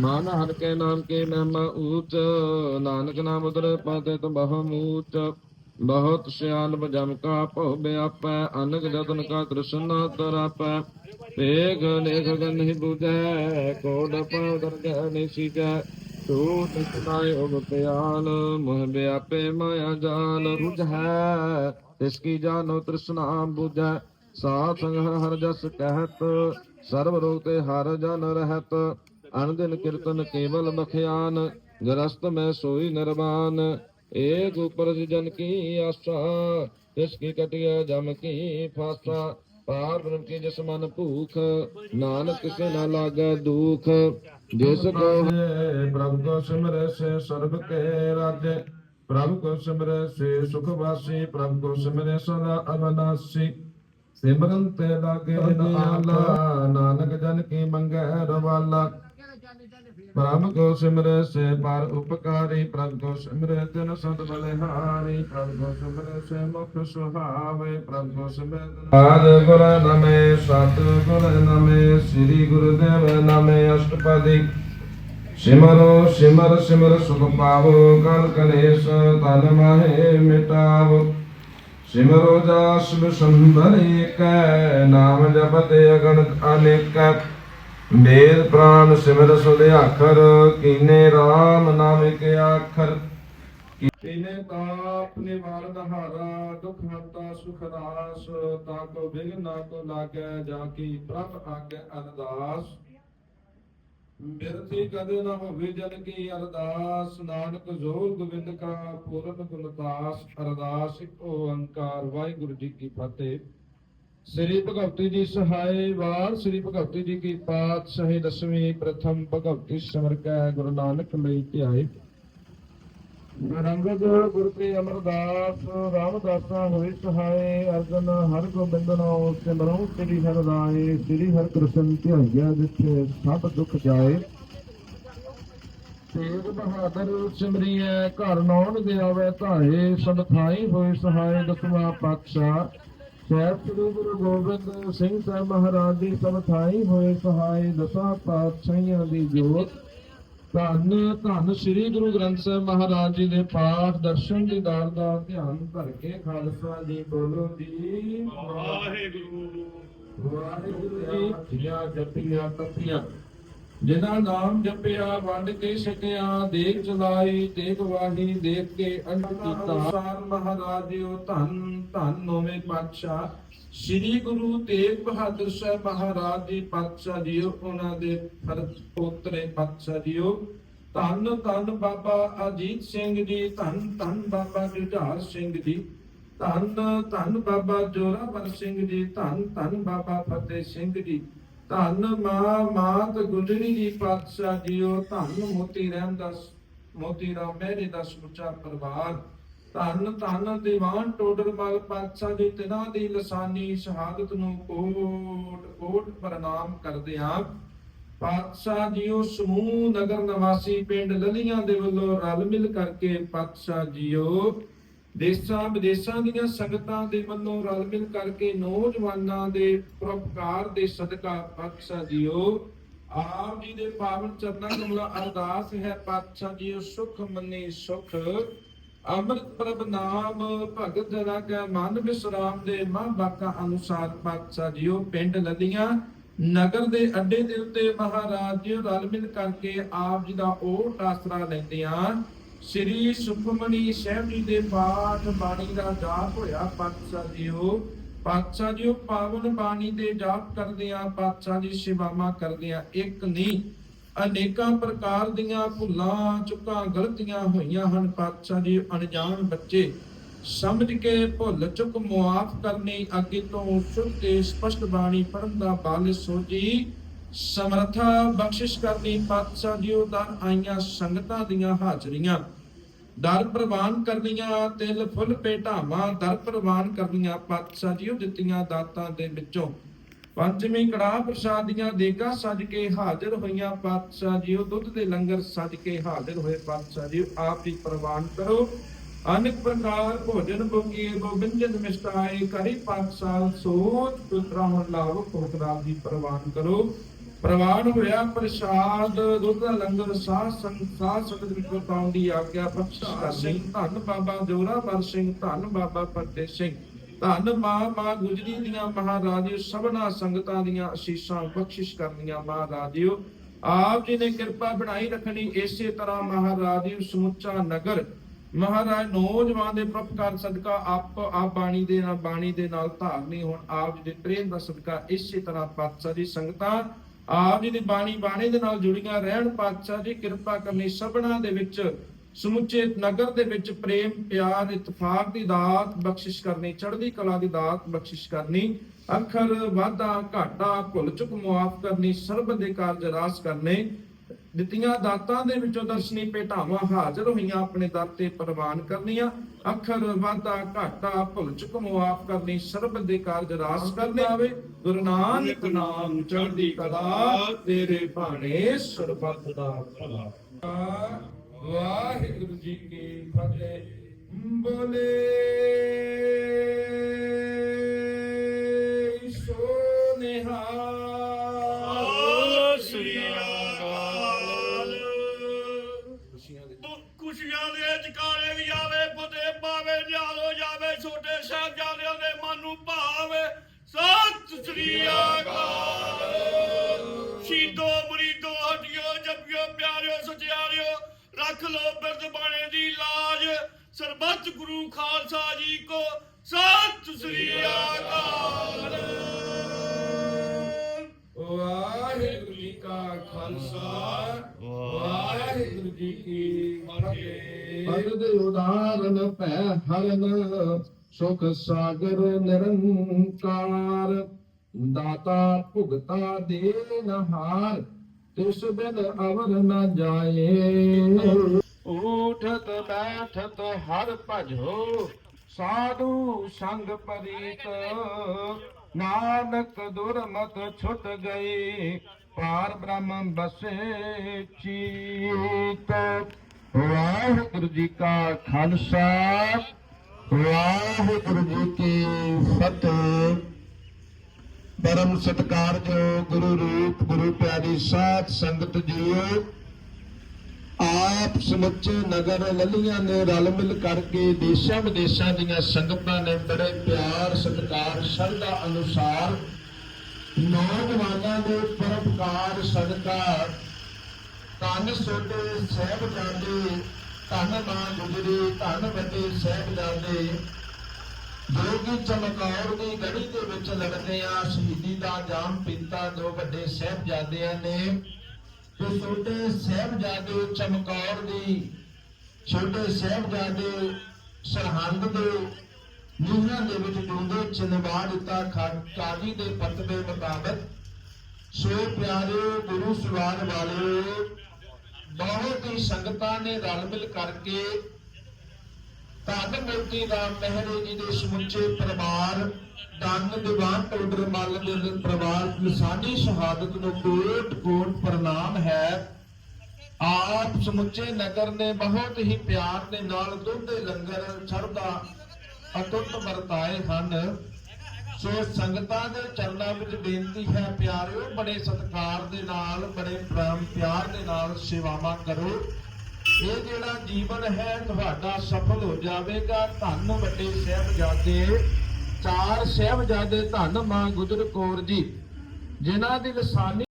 ਮਾਨ ਹਰ ਕੇ ਨਾਮ ਕੇ ਮਹਿਮਾ ਊਚ, ਨਾਨਕ ਨਾਮ ਉਦਰ ਪਤਿਤ ਬਹੁ ਮੂਚ। ਬਹੁਤ ਸਿਆਲ ਜਮ ਕਾ ਭਉ ਬਿਆਪੈ ਅਨਕ ਜਤਨ ਕਾ ਤ੍ਰਿਸ਼ਨਾ ਤਰਾਪੈ। ਏਕ ਲੇਖ ਗਨਹਿ ਬੁਝੈ ਕੋਡ ਪਉ ਦਰਗਹਿ ਨਿਸੀਜੈ ਤੂਤ ਸੁਨਾਇ ਉਗ ਪਿਆਲ, ਮੋਹ ਬਿਆਪੇ ਮਾਇਆ ਜਾਲ। ਰੁਝੈ ਤਿਸ ਕੀ ਜਾਨੋ ਤ੍ਰਿਸ਼ਨਾ ਬੁਝੈ। ਸਾਧ ਸੰਗ ਹਰ ਜਸ ਕਹਿਤ, ਸਰਬ ਰੋਗ ਤੇ ਹਰ ਜਨ ਰਹਿਤ। ਅਨ ਕੀਰਤਨ ਕੇਵਲ ਬਖਿਆਨ ਗਰਸਤ ਮੈਂ ਸੋਈ ਨਿਰਵਾਨ। ਏਕ ਉਪਰ ਜਨ ਕੀ ਆਸਾ, ਤਿਸ ਕੀ ਕਟਿਆ ਜਮ ਕੀ ਫਾਸਾ। ਪਾਰ ਬ੍ਰਹਮ ਕੀ ਜਿਸ ਮਨ ਭੂਖ, ਨਾਨਕ ਕਿਸੇ ਨਾ ਲਾਗੈ ਦੁਖ। ਜਿਸ ਕੋ ਪ੍ਰਭ ਕੋ ਸਿਮਰੈ ਸੇ ਸਰਬ ਕੇ ਰਾਜੈ, ਪ੍ਰਭ ਕੋ ਸਿਮਰੈ ਸੇ ਸੁਖ ਵਾਸੀ, ਪ੍ਰਭ ਕੋ ਸਿਮਰੈ ਸਦਾ ਅਬਨਾਸੀ ਸਿਮਰਨ ਤੇ ਲਾਗੇ ਨਿਆਲਾ ਨਾਨਕ ਜਨ ਕੀ ਮੰਗੈ ਰਵਾਲਾ। ਪ੍ਰਭ ਕੋ ਸਿਮਰੈ ਸੇ ਪਰ ਉਪਕਾਰੀ ਪ੍ਰਭ ਕੋ ਸਿਮਰੈ ਤਿਨ ਸਦ ਬਲਿਹਾਰੀ ਪ੍ਰਭ ਕੋ ਸਿਮਰੈ ਸੇ ਮੁਖ ਸੁਹਾਵੇ ਪ੍ਰਭ ਕੋ ਸਿਮਰੈ ਆਦ ਗੁਰ ਨਮੇ ਸਤ ਗੁਰ ਨਮੇ ਸ੍ਰੀ ਗੁਰਦੇਵ ਨਮੇ ਅਸ਼ਟਪਦੀ। ਸਿਮਰੋ ਸਿਮਰ ਸਿਮਰ ਸੁਖ ਪਾਵੋ ਕਲ ਕਲੇਸ਼ ਤਨ ਮਾਹੇ ਮਿਟਾਵੋ। ਸਿਮਰੋ ਜਾਸ ਬਿਸੰਬਰ ਏਕੈ ਨਾਮ ਜਪਤੇ ਅਗਣਤ ਅਨੇਕੈ। ਮੇਰ ਪ੍ਰਾਨ ਸਿਮਰ ਸੁਦੇ ਆਖਰ, ਕੀਨੇ RAM ਨਾਮ ਇਕ ਆਖਰ। ਕੀਨੇ ਤਾਪ ਨਿਵਾਰਨ ਹਾਰਾ ਦੁਖ ਹੰਤਾ ਸੁਖ ਰਾਸ ਤਾ ਕੋ ਬਿਗਨ ਨਾ ਕੋ ਲਾਗੈ, ਜਾ ਕੀ ਪ੍ਰਭ ਆਗੇ ਅਰਦਾਸ। ਬਿਰਤੀ ਕਦੇ ਨਾ ਹੋਵੇ ਜਨ ਕੀ ਅਰਦਾਸ, ਨਾਨਕ ਜੋਰ ਗੋਬਿੰਦ ਕਾ ਪੂਰਨ ਗੁਣਦਾਸ ਅਰਦਾਸ ਓੰਕਾਰ, ਵਾਹਿਗੁਰੂ ਜੀ ਕੀ ਫਤਿਹ। ਸ੍ਰੀ ਭਗਵਤੀ ਜੀ ਸਹਾਇ ਵਾਰ, ਸ੍ਰੀ ਭਗਵਤੀ ਜੀ ਕੀ ਪਾਤਸ਼ਾਹੀ ਦਸਵੀਂ ਪ੍ਰਥਮ ਭਗਵਤੀ ਸਿਮਰ ਕੈ ਗੁਰੂ ਨਾਨਕ ਲਈ ਧਿਆਏ। ਰੰਗਦ ਗੁਰ ਅਮਰਦਾਸ, ਰਾਮਦਾਸਾ ਹੋਏ ਸਹਾਇ ਅਰਜਨ ਹਰ ਗੋਬਿੰਦ ਨਾਮ ਸਿਮਰਉ ਸ੍ਰੀ ਹਰਿ ਰਾਏ, ਸ੍ਰੀ ਹਰਿ ਕ੍ਰਿਸ਼ਨ ਧਿਆਈਆ ਜਿੱਥੇ ਸਭ ਦੁੱਖ ਜਾਏ। ਤੇਗ ਬਹਾਦਰ ਸਿਮਰੀਐ, ਘਰ ਨੌਣ ਗਿਆਵੇ ਧਾਏ, ਸਭ ਥਾਈ ਹੋਏ ਸਹਾਇ ਦਸਵਾਂ ਪਾਤਸ਼ਾਹ। ਸਹਿਬ ਸ੍ਰੀ ਗੁਰੂ ਗੋਬਿੰਦ ਸਿੰਘ ਸਾਹਿਬ ਮਹਾਰਾਜ ਜੀ ਸਭ ਥਾਈ ਹੋਏ ਸਹਾਇ ਦਸਾਂ ਪਾਤਸ਼ਾਹੀਆਂ ਦੀ ਜੋਤ। ਧੰਨ ਧੰਨ ਸ੍ਰੀ ਗੁਰੂ ਗ੍ਰੰਥ ਸਾਹਿਬ ਮਹਾਰਾਜ ਜੀ ਦੇ ਪਾਠ ਦਰਸ਼ਨ ਦੀਦਾਰ ਦਾ ਧਿਆਨ ਧਰ ਕੇ ਖਾਲਸਾ ਜੀ ਬੋਲੋ ਜੀ। ਵਾਹਿਗੁਰੂ। ਵਾਹਿਗੁਰੂ ਜੀ ਜਪੀਆਂ ਤਪੀਆਂ। ਜਿਨ੍ਹਾਂ ਨਾਮ ਜਪਿਆ ਵੰਡ ਕੇ ਛਕਿਆ ਦੇਖ ਚਲਾਈ ਦੇਖ ਵਾਹੀ ਦੇਖ ਕੇ ਅੰਤ ਕੀਤਾ। ਸਾਰ ਮਹਾਰਾਜ ਜੀਓ ਧੰਨ ਧੰਨ ਨੋਵੇਂ ਪਾਤਸ਼ਾਹ। ਸ੍ਰੀ ਗੁਰੂ ਤੇਗ ਬਹਾਦਰ ਸਾਹਿਬ ਮਹਾਰਾਜ ਜੀ ਪਾਤਸ਼ਾਹ ਜੀਓ ਉਹਨਾਂ ਦੇ ਪੋਤਰੇ ਪਾਤਸ਼ਾਹ ਜੀਓ ਧੰਨ ਧੰਨ ਬਾਬਾ ਅਜੀਤ ਸਿੰਘ ਜੀ ਧੰਨ ਧੰਨ ਬਾਬਾ ਜੁਝਾਰ ਸਿੰਘ ਜੀ। ਧੰਨ ਧੰਨ ਬਾਬਾ ਜੋਰਾਵਰ ਸਿੰਘ ਜੀ ਧੰਨ ਧੰਨ ਬਾਬਾ ਫਤਿਹ ਸਿੰਘ ਜੀ। ਧੰਨ ਮਾਂ ਮਾਤ ਗੁਜਰੀ ਜੀ ਪਾਤਸ਼ਾਹ ਜੀਓ, ਧੰਨ ਮੋਤੀ ਰਹਿਮਦਾਸ ਮੋਤੀ ਰਾਮ ਮਹਿਰੇ ਦਾ ਸਮੁੱਚਾ ਪਰਿਵਾਰ। ਧੰਨ ਧੰਨ ਦੀਵਾਨ ਟੋਡਰਮਲ ਪਾਤਸ਼ਾਹ ਜੀ, ਤਿਨਾਂ ਦੀ ਲਸਾਨੀ ਸ਼ਹਾਦਤ ਨੂੰ ਕੋਟ ਕੋਟ ਪ੍ਰਣਾਮ ਕਰਦੇ ਆਂ। ਪਾਤਸ਼ਾਹ ਜੀਓ, ਸਮੂਹ ਨਗਰ ਨਿਵਾਸੀ ਪਿੰਡ ਲਲੀਆਂ ਦੇ ਵੱਲੋਂ ਰਲ ਮਿਲ ਕਰਕੇ ਪਾਤਸ਼ਾਹ ਜੀਓ ਦੇਸ਼ਾਂ ਵਿਦੇਸ਼ਾਂ ਦੀਆਂ ਸੰਗਤਾਂ ਦੇ ਵੱਲੋਂ ਰਲ ਮਿਲ ਕਰਕੇ ਨੌਜਵਾਨਾਂ ਦੇ ਪਰਉਪਕਾਰ ਦੇ ਸਦਕਾ ਪਾਤਸ਼ਾਹ ਜੀਓ। ਆਪ ਜੀ ਦੇ ਪਾਵਨ ਚਰਨਾਂ ਕਮਲਾ ਅਰਦਾਸ ਹੈ, ਪਾਤਸ਼ਾਹ ਜੀਓ, ਸੁਖ ਮੰਨੀ ਸੁਖ। ਅੰਮ੍ਰਿਤ ਪ੍ਰਭ ਨਾਮ, ਭਗਤ ਜਨਾ ਕੈ ਮਨ ਵਿਸਰਾਮ ਦੇ, ਮਨ ਬਾਕਾ ਅਨੁਸਾਰ ਪਾਤਸ਼ਾਹ ਜੀਓ, ਪਿੰਡ ਲਲੀਆਂ, ਨਗਰ ਦੇ ਅੱਡੇ ਦੇ ਉੱਤੇ ਮਹਾਰਾਜ ਜੀ ਰਲ ਮਿਲ ਕਰਕੇ ਆਪ ਜੀ ਦਾ ਓਟ ਆਸਰਾ ਲੈਂਦੇ ਆ ਸ੍ਰੀ ਸੁਖਮਨੀ ਸਾਹਿਬ ਜੀ ਦੇ ਪਾਠ ਬਾਣੀ ਦਾ ਜਾਪ ਹੋਇਆ। ਪਾਤਸ਼ਾਹ ਜੀਓ ਪਾਤਸ਼ਾਹ ਜੀਓ ਪਾਵਨ ਬਾਣੀ ਦੇ ਜਾਪ ਕਰਦੇ ਆ, ਪਾਤਸ਼ਾਹ ਜੀ ਸੇਵਾਵਾਂ ਕਰਦੇ ਆ। ਇੱਕ ਨਹੀਂ, ਅਨੇਕਾਂ ਪ੍ਰਕਾਰ ਦੀਆਂ ਭੁੱਲਾਂ, ਚੁੱਕਾਂ, ਗਲਤੀਆਂ ਹੋਈਆਂ ਹਨ। ਪਾਤਸ਼ਾਹ ਜੀ ਅਣਜਾਣ ਬੱਚੇ, ਸਮਝ ਕੇ ਭੁੱਲ ਚੁੱਕ ਮੁਆਫ ਕਰਨੀ, ਅੱਗੇ ਤੋਂ ਸ਼ੁੱਧ ਤੇ ਸਪਸ਼ਟ ਬਾਣੀ ਪੜਨ ਦਾ ਬਲ ਸੋਜੀ ਸਮਰਥਾ ਬਖਸ਼ਿਸ਼ ਕਰਨੀ ਪਾਤਸ਼ਾਹ ਜੀਓ ਦਾ ਆਈਆਂ ਸੰਗਤਾਂ ਦੀਆਂ ਹਾਜ਼ਰੀਆਂ। ਦਰ ਪ੍ਰਵਾਨ ਕਰਨੀਆਂ ਤਿਲ ਫੁੱਲ ਭੇਟਾਵਾਂ, ਦਰ ਪ੍ਰਵਾਨ ਕਰਨੀਆਂ ਪਾਤਸ਼ਾਹ ਜੀਓ ਦਿੱਤੀਆਂ ਦਾਤਾਂ ਦੇ ਵਿੱਚੋਂ। ਪੰਚਵੀਂ ਕੜਾਹ ਪ੍ਰਸਾਦੀਆਂ ਦੇਗਾ ਸਜ ਕੇ ਹਾਜ਼ਰ ਹੋਈਆਂ ਪਾਤਸ਼ਾਹ ਜੀਓ, ਦੁੱਧ ਦੇ ਲੰਗਰ ਸੱਜ ਕੇ ਹਾਜ਼ਰ ਹੋਏ ਪਾਤਸ਼ਾਹ ਜੀਓ, ਆਪ ਹੀ ਪ੍ਰਵਾਨ ਕਰੋ। ਅਨੇਕ ਪ੍ਰਕਾਰ ਭੋਜਨ ਭੋਗੀਏ ਗੋਬਿੰਦਨ ਮਿਸ਼ਟਾਏ ਕਰੀ ਪਾਤਸ਼ਾਹ ਸੋਚ ਪੁੱਤਰਾ ਹੁਣ ਲਾਵ ਕੋਕਰਾਮ ਦੀ ਪ੍ਰਵਾਨ ਕਰੋ। ਪ੍ਰਵਾਨ ਹੋਇਆ ਪ੍ਰਸ਼ਾਦ ਦੁੱਧ ਦਾ ਲੰਗਰ ਸਾਹ ਸੰਗ ਸਾਹ ਸੰਗਤ ਵਿੱਚ ਵਰਤਾਉਣ ਦੀ ਆਗਿਆ ਬਖਸ਼ਿਸ਼ ਕਰਨੀ। ਧੰਨ ਬਾਬਾ ਜੋਰਾਵਰ ਸਿੰਘ ਧੰਨ ਬਾਬਾ ਫਤਿਹ ਸਿੰਘ। ਧੰਨ ਮਾਂ ਮਾਂ ਗੁਜਰੀ ਦੀਆਂ ਮਹਾਰਾਜਿਓ ਸਭਨਾ ਸੰਗਤਾਂ ਦੀਆਂ ਅਸੀਸਾਂ ਬਖਸ਼ਿਸ਼ ਕਰਨੀਆਂ ਮਹਾਰਾਜਿਓ। ਆਪ ਜੀ ਨੇ ਕਿਰਪਾ ਬਣਾਈ ਰੱਖਣੀ ਇਸੇ ਤਰ੍ਹਾਂ ਮਹਾਰਾਜਿਓ ਸਮੁੱਚਾ ਨਗਰ। ਮਹਾਰਾਜ ਨੌਜਵਾਨ ਦੇ ਪ੍ਰਪਕਾਰ ਸਦਕਾ ਆਪ ਆਪ ਬਾਣੀ ਦੇ ਨਾਲ ਬਾਣੀ ਦੇ ਨਾਲ ਧਾਰਨੀ ਹੋਣ ਆਪ ਜੀ ਦੇ ਪ੍ਰੇਮ ਦਾ ਸਦਕਾ ਇਸੇ ਤਰ੍ਹਾਂ ਪਾਤਸ਼ਾਹ ਦੀ ਸੰਗਤਾਂ ਆਪ ਜੀ ਦੀ ਬਾਣੀ ਬਾਣੀ ਦੇ ਨਾਲ ਜੁੜੀਆਂ ਰਹਿਣ ਪਾਤਸ਼ਾਹ ਜੀ, ਕਿਰਪਾ ਕਰਨੀ ਸਭਨਾ ਦੇ ਵਿੱਚ, ਸਮੁੱਚੇ ਨਗਰ ਦੇ ਵਿੱਚ ਪ੍ਰੇਮ, ਪਿਆਰ, ਇਤਫਾਕ ਦੀ ਦਾਤ ਬਖਸ਼ਿਸ਼ ਕਰਨੀ, ਚੜ੍ਹਦੀ ਕਲਾ ਦੀ ਦਾਤ ਬਖਸ਼ਿਸ਼ ਕਰਨੀ, ਅੱਖਰ ਵਾਧਾ ਘਾਟਾ ਭੁੱਲ ਚੁੱਕ ਮੁਆਫ ਕਰਨੀ, ਸਰਬ ਦੇ ਕਾਰਜ ਰਾਸ ਕਰਨੇ, ਦਿੱਤੀਆਂ ਦਾਤਾਂ ਦੇ ਵਿੱਚੋਂ ਦਰਸ਼ਨੀ ਭੇਟਾਵਾਂ ਹਾਜ਼ਰ ਹੋਈਆਂ, ਆਪਣੇ ਦਰ ਤੇ ਪ੍ਰਵਾਨ ਕਰਨੀਆਂ ਅੱਖਰ ਵਾਧਾ ਘਾਟਾ ਭੁੱਲ ਚੁੱਕ ਮੁਆਫ ਕਰਨੀ ਸਰਬ ਦੇ ਕਾਰਜ ਰਾਸ ਕਰਨੇ ਆਵੇ। ਗੁਰੂ ਨਾਨਕ ਨਾਮ ਚੜ੍ਹਦੀ ਕਲਾ ਤੇਰੇ ਭਾਣੇ ਸਰਬੱਤ ਦਾ ਭਲਾ। ਵਾਹਿਗੁਰੂ ਜੀ ਕੀ ਫਤਿਹ। ਬੋਲੇ ਸੋ ਜਪਿਓ ਪਿਆਰਿਓ ਸਚਿਆਰਿਓ ਰੱਖ ਲੋ ਬਿਰਦ ਬਾਣੇ ਦੀ ਲਾਜ। ਸਰਬੱਤ ਗੁਰੂ ਖਾਲਸਾ ਜੀ ਕੋ ਸਤਿ ਸ੍ਰੀ ਅਕਾਲ। ਵਾਹਿਗੁਰੂ ਜੀ ਕਾ ਖਾਲਸਾ ਵਾਹਿਗੁਰੂ ਜੀ ਕੀ ਫਤਿਹ। ਅਰਦ ਉਦਾਰਨ ਭੈ ਹਰਨ ਸੁਖ ਸਾਗਰ ਨਿਰੰਕਾਰ। ਦਾਤਾ ਭੁਗਤਾ ਦੇਨਹਾਰ ਤਿਸ ਬਿਨ ਅਵਰ ਨ ਜਾਏ। ਉਠਤ ਬੈਠਤ ਹਰ ਭਜੋ, ਸਾਧੂ ਸੰਗ ਪਰੀਤ। ਨਾਨਕ ਦੁਰਮਤ ਛੁਟ ਗਈ, ਪਾਰ ਬ੍ਰਹਮ ਬਸੇ ਚੀਤ। ਵਾਹਿਗੁਰੂ ਜੀ ਕਾ ਖਾਲਸਾ, ਵਾਹਿਗੁਰੂ ਜੀ ਕੀ ਫਤਿਹ। ਪਰਮ ਸਤਿਕਾਰਯੋਗ ਗੁਰੂ ਰੂਪ, ਗੁਰੂ ਪਿਆਰੀ ਸਾਧ ਸੰਗਤ ਜੀਓ, ਆਪ ਸਮੁੱਚੇ ਨਗਰ ਲੱਲੀਆਂ ਨੇ ਰਲ ਮਿਲ ਕਰਕੇ ਦੇਸ਼ਾਂ ਵਿਦੇਸ਼ਾਂ ਦੀਆਂ ਸੰਗਤਾਂ ਨੇ ਬੜੇ ਪਿਆਰ, ਸਤਿਕਾਰ, ਸ਼ਰਧਾ ਅਨੁਸਾਰ ਨੌਜਵਾਨਾਂ ਦੇ ਪਰਪਕਾਰ ਸਦਕਾ ਧੰਨ ਸੋਡੇ ਸਹਿਬਜ਼ਾਦੇ, ਧੰਨ ਮਾਂ ਗੁਜਰੀ, ਧੰਨ ਵੱਡੇ ਸਹਿਬਜ਼ਾਦੇ ਜੋ ਕਿ ਚਮਕੌਰ ਦੀ ਗੜੀ ਦੇ ਵਿੱਚ ਲੜਦੇ ਆ, ਸ਼ਹੀਦੀ ਦਾ ਜਾਮ ਪੀਤਾ, ਦੋ ਵੱਡੇ ਸਹਿਬਜ਼ਾਦਿਆਂ ਨੇ। ਤੇ ਛੋਟੇ ਸਹਿਬਜ਼ਾਦੇ ਚਮਕੌਰ ਦੀ, ਛੋਟੇ ਸਹਿਬਜ਼ਾਦੇ ਸਰਹੰਦ ਦੇ ਨੀਹਾਂ ਦੇ ਵਿੱਚ ਡੂੰਘੇ ਚਿਨਵਾ ਦਿੱਤਾ ਕਾਜੀ ਦੇ ਫਤਵੇ ਮੁਤਾਬਕ। ਸੋ ਪਿਆਰੇ ਗੁਰੂ ਸਵਾਰ ਵਾਲਿਓ ਬਹੁਤ ਹੀ ਸੰਗਤਾਂ ਨੇ ਰਲ ਮਿਲ ਕਰਕੇ ਧੰਨ ਮੂਰਤੀ ਰਾਮ ਮਹਿਰੇ ਜੀ ਦੇ ਸਮੁੱਚੇ ਪਰਿਵਾਰ, ਧੰਨ ਦੀਵਾਨ ਟੋਡਰ ਮੱਲ ਦੇ ਪਰਿਵਾਰ ਲਸਾਨੀ ਸ਼ਹਾਦਤ ਨੂੰ ਕੋਟ ਕੋਟ ਪ੍ਰਣਾਮ ਹੈ। ਆਪ ਸਮੁੱਚੇ ਨਗਰ ਨੇ ਬਹੁਤ ਹੀ ਪਿਆਰ ਦੇ ਨਾਲ ਦੁੱਧ ਦੇ ਲੰਗਰ ਛੜਦਾ ਅਟੁੱਟ ਵਰਤਾਏ ਹਨ। ਸੋ ਸੰਗਤਾਂ ਦੇ ਚਰਨਾਂ ਵਿੱਚ ਬੇਨਤੀ ਹੈ, ਪਿਆਰਿਓ, ਬੜੇ ਸਤਿਕਾਰ ਦੇ ਨਾਲ, ਬੜੇ ਪ੍ਰੇਮ ਪਿਆਰ ਦੇ ਨਾਲ ਸੇਵਾਵਾਂ ਕਰੋ। ਇਹ ਜਿਹੜਾ ਜੀਵਨ ਹੈ ਤੁਹਾਡਾ ਸਫਲ ਹੋ ਜਾਵੇਗਾ, ਧੰਨ ਵੱਡੇ ਸਾਹਿਬਜ਼ਾਦੇ, ਚਾਰ ਸਾਹਿਬਜ਼ਾਦੇ ਧੰਨ ਮਾਂ ਗੁਜਰ ਕੌਰ ਜੀ, ਜਿਨ੍ਹਾਂ ਦੀ ਲਸਾਨੀ